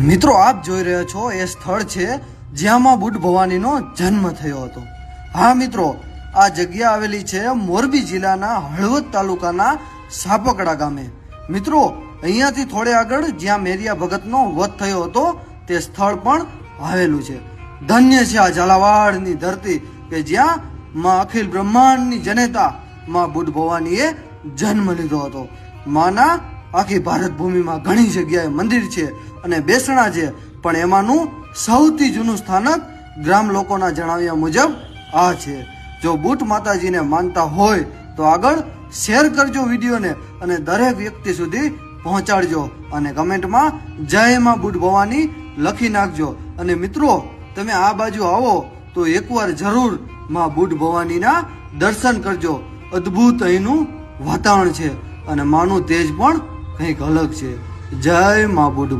મિત્રો, આપ જોઈ રહ્યા છો એ સ્થળ છે જ્યાં બુદ્ધ ભવાનીનો જન્મ થયો હતો. હા, મિત્રો, આ જગ્યા આવેલી છે મોરબી જિલ્લાના હળવદ તાલુકાના સાપકડા ગામે. મિત્રો, અહીંયાથી થોડે આગળ જ્યાં મેરિયા ભગતનો વધ થયો હતો, તે સ્થળ પણ આવેલું છે. ધન્ય છે આ ઝાલાવાડની ધરતી કે જ્યાં માં અખિલ બ્રહ્માંડની જનેતા માં બુદ્ધ ભવાનીએ જન્મ લીધો હતો. માના આખી ભારત ભૂમિમાં ઘણી જગ્યાએ મંદિર છે અને બેસણા છે. પણ એમાંનું સૌથી જૂનું સ્થાનક ગ્રામ લોકોના જણાવ્યા મુજબ આ છે. જો બુટ માતાજીને માનતા હોય તો આગળ શેર કરજો વિડીયોને અને દરેક વ્યક્તિ સુધી પહોંચાડજો અને કમેન્ટમાં જય માં બુટ ભવાની લખી નાખજો. અને મિત્રો, તમે આ બાજુ આવો તો એકવાર જરૂરમાં બુટ ભવાનીના દર્શન કરજો. અદ્ભુત અહીંનું વાતાવરણ છે અને માનું તેજ પણ કંઈક અલગ છે જય માં બુટ